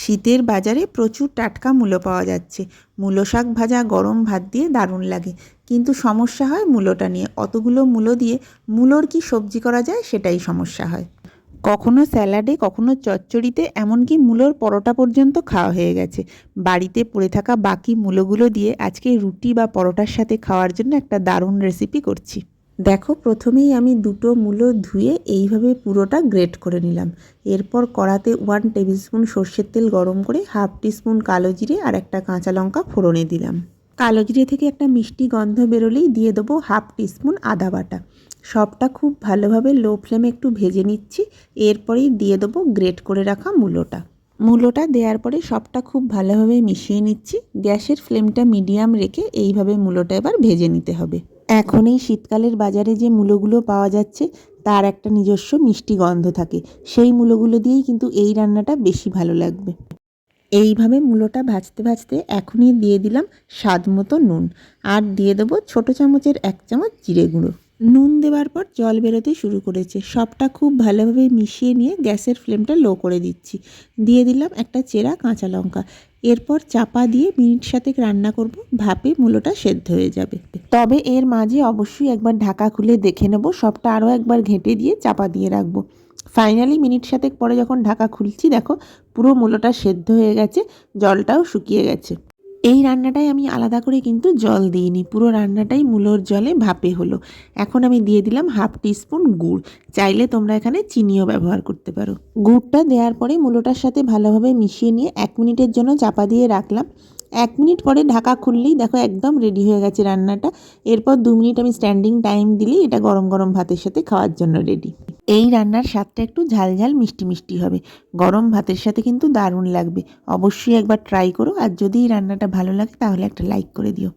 শীতের বাজারে প্রচুর টাটকা মূলো পাওয়া যাচ্ছে। মূলো শাক ভাজা, গরম ভাত দিয়ে দারুণ লাগে। কিন্তু সমস্যা হয় মূলোটা নিয়ে। অতগুলো মূলো দিয়ে মূলোর কি সবজি করা যায় সেটাই সমস্যা হয়। কখনো স্যালাডে, কখনো চচ্চড়িতে, এমনকি মূলোর পরোটা পর্যন্ত খাওয়া হয়ে গেছে। বাড়িতে পড়ে থাকা বাকি মূলোগুলো দিয়ে আজকে রুটি বা পরোটার সাথে খাওয়ার জন্য একটা দারুণ রেসিপি করছি। দেখো, প্রথমেই আমি দুটো মূলো ধুয়ে এইভাবে পুরোটা গ্রেট করে নিলাম। এরপর কড়াতে ওয়ান টেবিল স্পুন সর্ষের তেল গরম করে হাফ টিস্পুন কালো জিরে আর একটা কাঁচা লঙ্কা ফোড়নে দিলাম। কালো জিরে থেকে একটা মিষ্টি গন্ধ বেরোলেই দিয়ে দেবো হাফ টিস্পুন আদা বাটা। সবটা খুব ভালোভাবে লো ফ্লেমে একটু ভেজে নিচ্ছি, এরপরেই দিয়ে দেবো গ্রেট করে রাখা মূলোটা। মূলোটা দেওয়ার পরে সবটা খুব ভালোভাবে মিশিয়ে নিচ্ছি। গ্যাসের ফ্লেমটা মিডিয়াম রেখে এইভাবে মূলোটা এবার ভেজে নিতে হবে। এখন এই শীতকালের বাজারে যে মূলোগুলো পাওয়া যাচ্ছে, তার একটা নিজস্ব মিষ্টি গন্ধ থাকে। সেই মূলোগুলো দিয়েই কিন্তু এই রান্নাটা বেশি ভালো লাগবে। এইভাবে মূলোটা ভাজতে ভাজতে এখনই দিয়ে দিলাম স্বাদ মতো নুন। আর দিয়ে দেবো ছোটো চামচের এক চামচ জিরে গুঁড়ো। নুন দেওয়ার পর জল বেরোতে শুরু করেছে। সবটা খুব ভালোভাবে মিশিয়ে নিয়ে গ্যাসের ফ্লেমটা লো করে দিচ্ছি। দিয়ে দিলাম একটা চেরা কাঁচা লঙ্কা। এরপর চাপা দিয়ে মিনিট সাতেক রান্না করব। ভাপে মূলোটা সেদ্ধ হয়ে যাবে। তবে এর মাঝে অবশ্যই একবার ঢাকা খুলে দেখে নেব। সবটা আরও একবার ঘেঁটে দিয়ে চাপা দিয়ে রাখব। ফাইনালি মিনিট সাতেক পরে যখন ঢাকা খুলছি, দেখো পুরো মূলোটা সেদ্ধ হয়ে গেছে, জলটাও শুকিয়ে গেছে। এই রান্নাটাই আমি আলাদা করে কিন্তু জল দিইনি। পুরো রান্নাটাই মূলোর জলে ভাপে হলো। এখন আমি দিয়ে দিলাম হাফ টিস্পুন গুড়। চাইলে তোমরা এখানে চিনিও ব্যবহার করতে পারো। গুড়টা দেওয়ার পরে মূলোটার সাথে ভালোভাবে মিশিয়ে নিয়ে এক মিনিটের জন্য চাপা দিয়ে রাখলাম। এক মিনিট পরে ঢাকা খুললেই দেখো একদম রেডি হয়ে গেছে রান্নাটা। এরপর দু মিনিট আমি স্ট্যান্ডিং টাইম দিলেই এটা গরম গরম ভাতের সাথে খাওয়ার জন্য রেডি এই রান্নার স্বাদটা একটু ঝাল ঝাল মিষ্টি মিষ্টি হবে। গরম ভাতের সাথে কিন্তু দারুণ লাগবে। অবশ্যই একবার ট্রাই করো। আর যদি এই রান্নাটা ভালো লাগে তাহলে একটা লাইক করে দিও।